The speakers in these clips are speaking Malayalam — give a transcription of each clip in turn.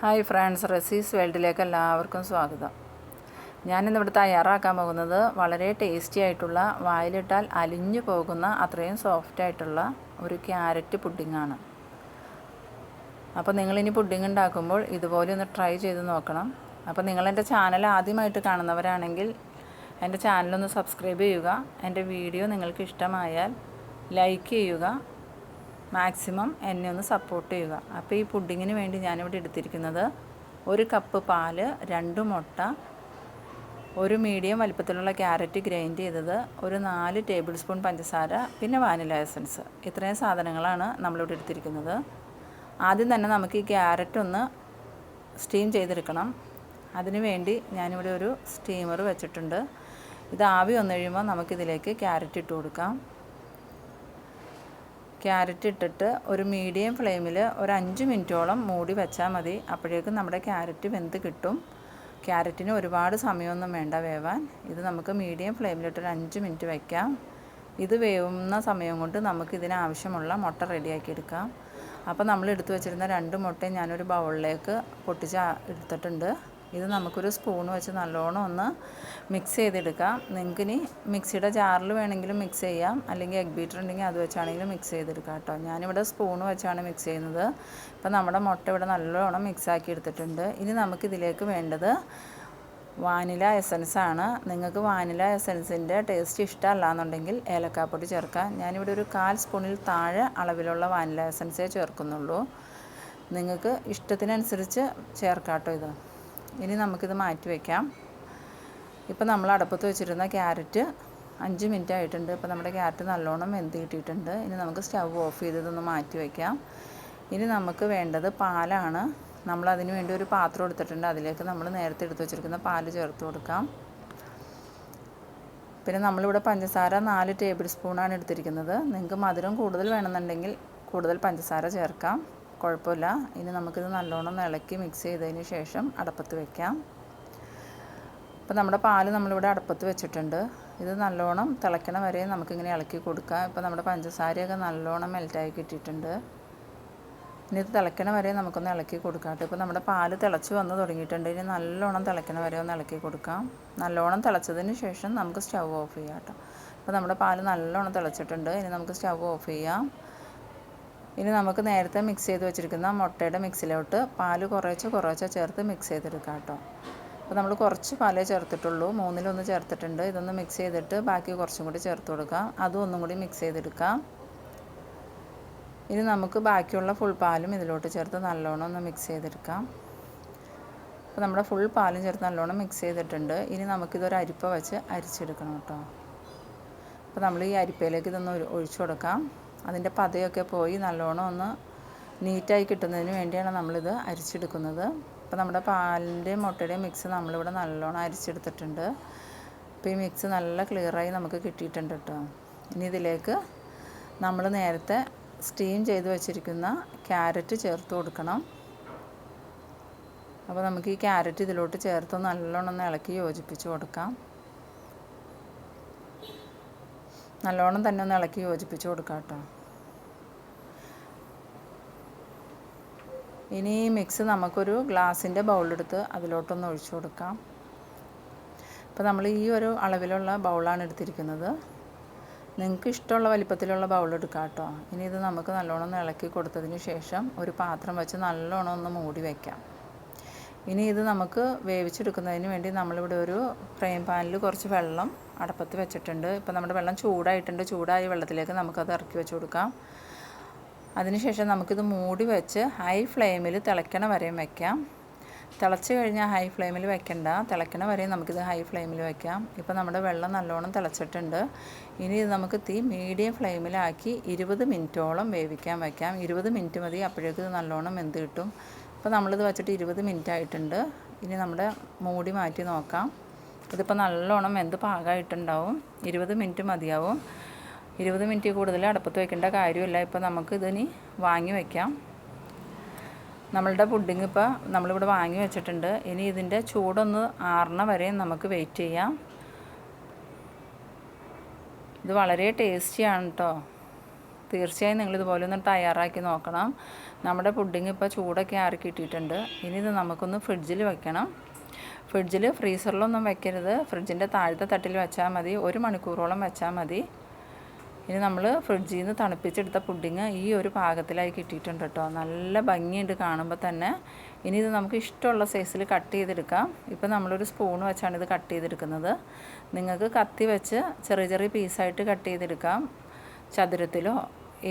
ഹായ് ഫ്രണ്ട്സ് റെസീസ് വേൾഡിലേക്ക് എല്ലാവർക്കും സ്വാഗതം. ഞാനിന്നിവിടെ തയ്യാറാക്കാൻ പോകുന്നത് വളരെ ടേസ്റ്റി ആയിട്ടുള്ള വായിലിട്ടാൽ അലിഞ്ഞു പോകുന്ന അത്രയും സോഫ്റ്റ് ആയിട്ടുള്ള ഒരു ക്യാരറ്റ് പുഡിങ്ങാണ്. അപ്പോൾ നിങ്ങളിനി പുഡിങ് ഉണ്ടാക്കുമ്പോൾ ഇതുപോലെ ഒന്ന് ട്രൈ ചെയ്ത് നോക്കണം. അപ്പോൾ നിങ്ങളെന്റെ ചാനൽ ആദ്യമായിട്ട് കാണുന്നവരാണെങ്കിൽ എന്റെ ചാനലൊന്ന് സബ്സ്ക്രൈബ് ചെയ്യുക. എന്റെ വീഡിയോ നിങ്ങൾക്ക് ഇഷ്ടമായാൽ ലൈക്ക് ചെയ്യുക. മാക്സിമം എന്നെ ഒന്ന് സപ്പോർട്ട് ചെയ്യുക. അപ്പോൾ ഈ പുഡിങ്ങിന് വേണ്ടി ഞാനിവിടെ എടുത്തിരിക്കുന്നത് ഒരു കപ്പ് പാൽ രണ്ട് മുട്ട ഒരു മീഡിയം വലിപ്പത്തിലുള്ള ക്യാരറ്റ് ഗ്രൈൻഡ് ചെയ്തത് ഒരു നാല് ടേബിൾ സ്പൂൺ പഞ്ചസാര പിന്നെ വാനില എസൻസ് ഇത്രയും സാധനങ്ങളാണ് നമ്മളിവിടെ എടുത്തിരിക്കുന്നത്. ആദ്യം തന്നെ നമുക്ക് ഈ ക്യാരറ്റ് ഒന്ന് സ്റ്റീം ചെയ്തെടുക്കണം. അതിനു വേണ്ടി ഞാനിവിടെ ഒരു സ്റ്റീമർ വെച്ചിട്ടുണ്ട്. ഇത് ആവി വന്നു കഴിയുമ്പോൾ നമുക്കിതിലേക്ക് ക്യാരറ്റ് ഇട്ട് കൊടുക്കാം. ക്യാരറ്റ് ഇട്ടിട്ട് ഒരു മീഡിയം ഫ്ലെയിമിൽ ഒരു അഞ്ച് മിനിറ്റോളം മൂടി വെച്ചാൽ മതി. അപ്പോഴേക്കും നമ്മുടെ ക്യാരറ്റ് വെന്ത് കിട്ടും. ക്യാരറ്റിന് ഒരുപാട് സമയമൊന്നും വേണ്ട വേവാൻ. ഇത് നമുക്ക് മീഡിയം ഫ്ലെയിമിലിട്ട് ഒരു അഞ്ച് മിനിറ്റ് വയ്ക്കാം ഇത് വേവുന്ന സമയം കൊണ്ട് നമുക്ക് ഇതിനാവശ്യമുള്ള മുട്ട റെഡിയാക്കി എടുക്കാം. അപ്പോൾ നമ്മൾ എടുത്തു വെച്ചിരുന്ന രണ്ട് മുട്ടയും ഞാനൊരു ബൗളിലേക്ക് പൊട്ടിച്ച് എടുത്തിട്ടുണ്ട്. ഇത് നമുക്കൊരു സ്പൂൺ വെച്ച് നല്ലോണം ഒന്ന് മിക്സ് ചെയ്തെടുക്കാം. നിങ്ങൾക്ക് ഇനി മിക്സിയുടെ ജാറിൽ വേണമെങ്കിലും മിക്സ് ചെയ്യാം. അല്ലെങ്കിൽ എഗ് ബീറ്റർ ഉണ്ടെങ്കിൽ അത് വെച്ചാണെങ്കിലും മിക്സ് ചെയ്തെടുക്കാം കേട്ടോ. ഞാനിവിടെ സ്പൂൺ വെച്ചാണ് മിക്സ് ചെയ്യുന്നത്. അപ്പോൾ നമ്മുടെ മുട്ട ഇവിടെ നല്ലോണം മിക്സ് ആക്കി എടുത്തിട്ടുണ്ട്. ഇനി നമുക്കിതിലേക്ക് വേണ്ടത് വാനില എസൻസ് ആണ്. നിങ്ങൾക്ക് വാനില എസൻസിന്റെ ടേസ്റ്റ് ഇഷ്ടമല്ല എന്നുണ്ടെങ്കിൽ ഏലക്കാപ്പൊടി ചേർക്കാം. ഞാനിവിടെ ഒരു കാൽ സ്പൂണിൽ താഴെ അളവിലുള്ള വാനില എസൻസേ ചേർക്കുന്നുള്ളൂ. നിങ്ങൾക്ക് ഇഷ്ടത്തിനനുസരിച്ച് ചേർക്കാം കേട്ടോ ഇത്. ഇനി നമുക്കിത് മാറ്റി വയ്ക്കാം ഇപ്പോൾ നമ്മൾ അടുപ്പത്ത് വെച്ചിരുന്ന ക്യാരറ്റ് അഞ്ച് മിനിറ്റ് ആയിട്ടുണ്ട്. ഇപ്പോൾ നമ്മുടെ ക്യാരറ്റ് നല്ലോണം വെന്ത് കിട്ടിയിട്ടുണ്ട്. ഇനി നമുക്ക് സ്റ്റവ് ഓഫ് ചെയ്തതൊന്ന് മാറ്റി വയ്ക്കാം ഇനി നമുക്ക് വേണ്ടത് പാലാണ്. നമ്മൾ അതിന് വേണ്ടി ഒരു പാത്രം എടുത്തിട്ടുണ്ട്. അതിലേക്ക് നമ്മൾ നേരത്തെ എടുത്ത് വെച്ചിരിക്കുന്ന പാൽ ചേർത്ത് കൊടുക്കാം. പിന്നെ നമ്മളിവിടെ പഞ്ചസാര നാല് ടേബിൾ സ്പൂണാണ് എടുത്തിരിക്കുന്നത്. നിങ്ങൾക്ക് മധുരം കൂടുതൽ വേണമെന്നുണ്ടെങ്കിൽ കൂടുതൽ പഞ്ചസാര ചേർക്കാം. കുഴപ്പമില്ല. ഇനി നമുക്കിത് നല്ലോണം ഇളക്കി മിക്സ് ചെയ്തതിന് ശേഷം അടപ്പത്ത് വെക്കാം. അപ്പോൾ നമ്മുടെ പാൽ നമ്മളിവിടെ അടപ്പത്ത് വെച്ചിട്ടുണ്ട്. ഇത് നല്ലോണം തിളയ്ക്കണ വരെ നമുക്കിങ്ങനെ ഇളക്കി കൊടുക്കാം. ഇപ്പോൾ നമ്മുടെ പഞ്ചസാരയൊക്കെ നല്ലോണം മെൽറ്റായി കിട്ടിയിട്ടുണ്ട്. ഇനി ഇത് തിളയ്ക്കണ വരെ നമുക്കൊന്ന് ഇളക്കി കൊടുക്കാം കേട്ടോ. ഇപ്പോൾ നമ്മുടെ പാൽ തിളച്ച് വന്ന് തുടങ്ങിയിട്ടുണ്ട്. ഇനി നല്ലോണം തിളയ്ക്കണ വരെ ഒന്ന് ഇളക്കി കൊടുക്കാം. നല്ലോണം തിളച്ചതിന് ശേഷം നമുക്ക് സ്റ്റൗ ഓഫ് ചെയ്യാം കേട്ടോ. അപ്പോൾ നമ്മുടെ പാൽ നല്ലോണം തിളച്ചിട്ടുണ്ട്. ഇനി നമുക്ക് സ്റ്റൗ ഓഫ് ചെയ്യാം. ഇനി നമുക്ക് നേരത്തെ മിക്സ് ചെയ്ത് വെച്ചിരിക്കുന്ന മുട്ടയുടെ മിക്സിലോട്ട് പാൽ കുറേശ്ശെ കുറേശ്ശെ ചേർത്ത് മിക്സ് ചെയ്തെടുക്കാം കേട്ടോ. അപ്പോൾ നമ്മൾ കുറച്ച് പാലേ ചേർത്തിട്ടുള്ളൂ. മൂന്നിലൊന്ന് ചേർത്തിട്ടുണ്ട്. ഇതൊന്ന് മിക്സ് ചെയ്തിട്ട് ബാക്കി കുറച്ചും കൂടി ചേർത്ത് കൊടുക്കാം. അതും ഒന്നും കൂടി മിക്സ് ചെയ്തെടുക്കാം. ഇനി നമുക്ക് ബാക്കിയുള്ള ഫുൾ പാലും ഇതിലോട്ട് ചേർത്ത് നല്ലോണം ഒന്ന് മിക്സ് ചെയ്തെടുക്കാം. അപ്പോൾ നമ്മുടെ ഫുൾ പാലും ചേർത്ത് നല്ലോണം മിക്സ് ചെയ്തിട്ടുണ്ട്. ഇനി നമുക്കിതൊരു അരിപ്പ വെച്ച് അരിച്ചെടുക്കണം കേട്ടോ. അപ്പോൾ നമ്മൾ ഈ അരിപ്പയിലേക്ക് ഇതൊന്ന് ഒഴിച്ചു കൊടുക്കാം. അതിന്റെ പതയൊക്കെ പോയി നല്ലോണം ഒന്ന് നീറ്റായി കിട്ടുന്നതിന് വേണ്ടിയാണ് നമ്മളിത് അരിച്ചെടുക്കുന്നത്. അപ്പോൾ നമ്മുടെ പാലിന്റെയും മുട്ടയുടെയും മിക്സ് നമ്മളിവിടെ നല്ലോണം അരിച്ചെടുത്തിട്ടുണ്ട്. അപ്പോൾ ഈ മിക്സ് നല്ല ക്ലിയറായി നമുക്ക് കിട്ടിയിട്ടുണ്ട് കേട്ടോ. ഇനി ഇതിലേക്ക് നമ്മൾ നേരത്തെ സ്റ്റീം ചെയ്ത് വെച്ചിരിക്കുന്ന ക്യാരറ്റ് ചേർത്ത് കൊടുക്കണം. അപ്പോൾ നമുക്ക് ഈ ക്യാരറ്റ് ഇതിലോട്ട് ചേർത്ത് നല്ലോണം ഒന്ന് ഇളക്കി യോജിപ്പിച്ച് കൊടുക്കാം. നല്ലോണം തന്നെ ഒന്ന് ഇളക്കി യോജിപ്പിച്ച് കൊടുക്കാം കേട്ടോ. ഇനി ഈ മിക്സ് നമുക്കൊരു ഗ്ലാസിന്റെ ബൗളെടുത്ത് അതിലോട്ടൊന്ന് ഒഴിച്ചു കൊടുക്കാം. അപ്പോൾ നമ്മൾ ഈ ഒരു അളവിലുള്ള ബൗളാണ് എടുത്തിരിക്കുന്നത്. നിങ്ങൾക്ക് ഇഷ്ടമുള്ള വലിപ്പത്തിലുള്ള ബൗൾ എടുക്കാം കേട്ടോ. ഇനി ഇത് നമുക്ക് നല്ലോണം ഒന്ന് ഇളക്കി കൊടുത്തതിന് ശേഷം ഒരു പാത്രം വെച്ച് നല്ലോണം ഒന്ന് മൂടി വയ്ക്കാം ഇനി ഇത് നമുക്ക് വേവിച്ചെടുക്കുന്നതിന് വേണ്ടി നമ്മളിവിടെ ഒരു ഫ്രെയിം പാനിൽ കുറച്ച് വെള്ളം അടപ്പത്ത് വെച്ചിട്ടുണ്ട്. ഇപ്പോൾ നമ്മുടെ വെള്ളം ചൂടായിട്ടുണ്ട്. ചൂടായ വെള്ളത്തിലേക്ക് നമുക്കത് ഇറക്കി വെച്ച് കൊടുക്കാം. അതിനുശേഷം നമുക്കിത് മൂടി വെച്ച് ഹൈ ഫ്ലെയിമിൽ തിളയ്ക്കണ വരെയും വെക്കാം. തിളച്ച് കഴിഞ്ഞാൽ ഹൈ ഫ്ലെയിമിൽ വെക്കണ്ട. തിളയ്ക്കണ വരെയും നമുക്കിത് ഹൈ ഫ്ലെയിമിൽ വെക്കാം. ഇപ്പോൾ നമ്മുടെ വെള്ളം നല്ലോണം തിളച്ചിട്ടുണ്ട്. ഇനി ഇത് നമുക്ക് തീ മീഡിയം ഫ്ലെയിമിലാക്കി ഇരുപത് മിനിറ്റോളം വേവിക്കാൻ വയ്ക്കാം ഇരുപത് മിനിറ്റ് മതി അപ്പോഴേക്കും ഇത് നല്ലോണം വെന്ത് കിട്ടും. അപ്പോൾ നമ്മളിത് വെച്ചിട്ട് ഇരുപത് മിനിറ്റ് ആയിട്ടുണ്ട്. ഇനി നമ്മുടെ മൂടി മാറ്റി നോക്കാം. ഇതിപ്പോൾ നല്ലോണം വെന്ത് പാകമായിട്ടുണ്ടാവും ഇരുപത് മിനിറ്റ് മതിയാവും. ഇരുപത് മിനിറ്റ് കൂടുതൽ അടുപ്പത്ത് വെക്കേണ്ട കാര്യമില്ല. ഇപ്പോൾ നമുക്ക് ഇതിനി വാങ്ങി വയ്ക്കാം നമ്മളുടെ പുഡിങ് ഇപ്പോൾ നമ്മളിവിടെ വാങ്ങി വെച്ചിട്ടുണ്ട്. ഇനി ഇതിന്റെ ചൂടൊന്ന് ആറണ വരെ നമുക്ക് വെയിറ്റ് ചെയ്യാം. ഇത് വളരെ ടേസ്റ്റിയാണ് കേട്ടോ തീർച്ചയായും നിങ്ങൾ ഇതുപോലെ ഒന്ന് തയ്യാറാക്കി നോക്കണം. നമ്മുടെ പുഡിങ് ഇപ്പോൾ ചൂടൊക്കെ ആറി കിട്ടിയിട്ടുണ്ട്. ഇനി ഇത് നമുക്കൊന്ന് ഫ്രിഡ്ജിൽ വെക്കണം. ഫ്രിഡ്ജിൽ ഫ്രീസറിലൊന്നും വെക്കരുത്. ഫ്രിഡ്ജിന്റെ താഴത്തെ തട്ടിൽ വെച്ചാൽ മതി. ഒരു മണിക്കൂറോളം വെച്ചാൽ മതി. ഇനി നമ്മൾ ഫ്രിഡ്ജിൽ നിന്ന് തണുപ്പിച്ചെടുത്ത പുഡിങ് ഈ ഒരു പാകത്തിലായി കിട്ടിയിട്ടുണ്ട് കേട്ടോ. നല്ല ഭംഗിയുണ്ട് കാണുമ്പോൾ തന്നെ. ഇനി ഇത് നമുക്ക് ഇഷ്ടമുള്ള സൈസിൽ കട്ട് ചെയ്തെടുക്കാം. ഇപ്പം നമ്മളൊരു സ്പൂൺ വെച്ചാണ് ഇത് കട്ട് ചെയ്തെടുക്കുന്നത്. നിങ്ങൾക്ക് കത്തി വെച്ച് ചെറിയ ചെറിയ പീസായിട്ട് കട്ട് ചെയ്തെടുക്കാം. ചതുരത്തിലോ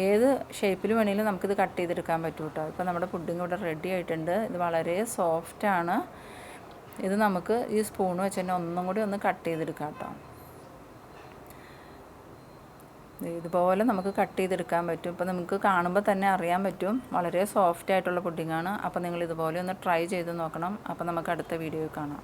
ഏത് ഷേപ്പിൽ വേണമെങ്കിലും നമുക്കിത് കട്ട് ചെയ്തെടുക്കാൻ പറ്റും കേട്ടോ ഇപ്പോൾ നമ്മുടെ പുഡിങ് ഇവിടെ റെഡി ആയിട്ടുണ്ട്. ഇത് വളരെ സോഫ്റ്റാണ് ഇത് നമുക്ക് ഈ സ്പൂൺ വെച്ച് തന്നെ ഒന്നും കൂടി ഒന്ന് കട്ട് ചെയ്തെടുക്കാം കേട്ടോ ഇതുപോലെ നമുക്ക് കട്ട് ചെയ്തെടുക്കാൻ പറ്റും. ഇപ്പോൾ നമുക്ക് കാണുമ്പോൾ തന്നെ അറിയാൻ പറ്റും. വളരെ സോഫ്റ്റ് ആയിട്ടുള്ള പുഡിങ്ങാണ് അപ്പോൾ നിങ്ങൾ ഇതുപോലെ ഒന്ന് ട്രൈ ചെയ്ത് നോക്കണം. അപ്പോൾ നമുക്ക് അടുത്ത വീഡിയോ കാണാം.